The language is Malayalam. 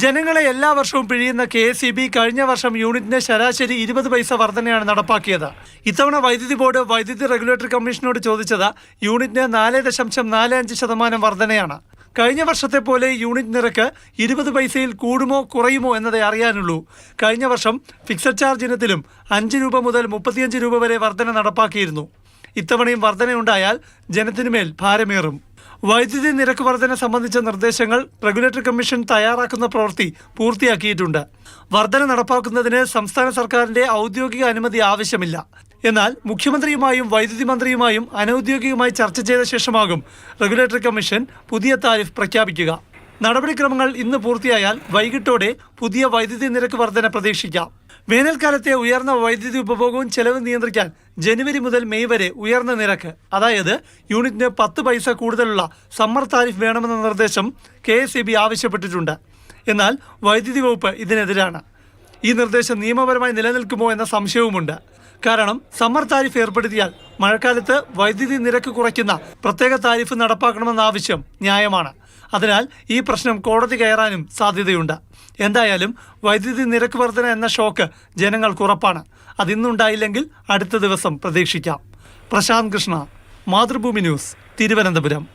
ജനങ്ങളെ എല്ലാ വർഷവും പിഴിയുന്ന കെ എസ് ഇ ബി കഴിഞ്ഞ വർഷം യൂണിറ്റിന് ശരാശരി ഇരുപത് പൈസ വർധനയാണ് നടപ്പാക്കിയത്. ഇത്തവണ വൈദ്യുതി ബോർഡ് വൈദ്യുതി റെഗുലേറ്ററി കമ്മീഷനോട് ചോദിച്ചത് യൂണിറ്റിന് നാല് ദശാംശം നാല് അഞ്ച് ശതമാനം വർധനയാണ്. കഴിഞ്ഞ വർഷത്തെ പോലെ യൂണിറ്റ് നിരക്ക് ഇരുപത് പൈസയിൽ കൂടുമോ കുറയുമോ എന്നതേ അറിയാനുള്ളൂ. കഴിഞ്ഞ വർഷം ഫിക്സഡ് ചാർജ് ഇനത്തിലും അഞ്ച് രൂപ മുതൽ മുപ്പത്തിയഞ്ച് രൂപ വരെ വർധന നടപ്പാക്കിയിരുന്നു. ഇത്തവണയും വർധനയുണ്ടായാൽ ജനത്തിനുമേൽ ഭാരമേറും. വൈദ്യുതി നിരക്ക് വർധന സംബന്ധിച്ച നിർദ്ദേശങ്ങൾ റെഗുലേറ്ററി കമ്മീഷൻ തയ്യാറാക്കുന്ന പ്രവൃത്തി പൂർത്തിയാക്കിയിട്ടുണ്ട്. വർധന നടപ്പാക്കുന്നതിന് സംസ്ഥാന സർക്കാരിന്റെ ഔദ്യോഗിക അനുമതി ആവശ്യമില്ല. എന്നാൽ മുഖ്യമന്ത്രിയുമായും വൈദ്യുതി മന്ത്രിയുമായും അനൌദ്യോഗികമായി ചർച്ച ചെയ്ത ശേഷമാകും റെഗുലേറ്ററി കമ്മീഷൻ പുതിയ താരിഫ് പ്രഖ്യാപിക്കുക. നടപടിക്രമങ്ങൾ ഇന്ന് പൂർത്തിയായാൽ വൈകിട്ടോടെ പുതിയ വൈദ്യുതി നിരക്ക് വർധന പ്രതീക്ഷിക്കാം. വേനൽക്കാലത്തെ ഉയർന്ന വൈദ്യുതി ഉപഭോഗവും ചെലവ് നിയന്ത്രിക്കാൻ ജനുവരി മുതൽ മെയ് വരെ ഉയർന്ന നിരക്ക്. അതായത് യൂണിറ്റിന് പത്ത് പൈസ കൂടുതലുള്ള സമ്മർ താരിഫ് വേണമെന്ന നിർദ്ദേശം കെ എസ് ആവശ്യപ്പെട്ടിട്ടുണ്ട്. എന്നാൽ വൈദ്യുതി വകുപ്പ് ഇതിനെതിരാണ്. ഈ നിർദ്ദേശം നിയമപരമായി നിലനിൽക്കുമോ എന്ന സംശയവുമുണ്ട്. കാരണം സമ്മർ താരിഫ് ഏർപ്പെടുത്തിയാൽ മഴക്കാലത്ത് വൈദ്യുതി നിരക്ക് കുറയ്ക്കുന്ന പ്രത്യേക താരിഫ് നടപ്പാക്കണമെന്ന ആവശ്യം ന്യായമാണ്. അതിനാൽ ഈ പ്രശ്നം കോടതി കയറാനും സാധ്യതയുണ്ട്. എന്തായാലും വൈദ്യുതി നിരക്ക് വർധന എന്ന ഷോക്ക് ജനങ്ങൾക്ക് ഉറപ്പാണ്. അതിന്നുണ്ടായില്ലെങ്കിൽ അടുത്ത ദിവസം പ്രതീക്ഷിക്കാം. പ്രശാന്ത് കൃഷ്ണ മാതൃഭൂമി ന്യൂസ് തിരുവനന്തപുരം.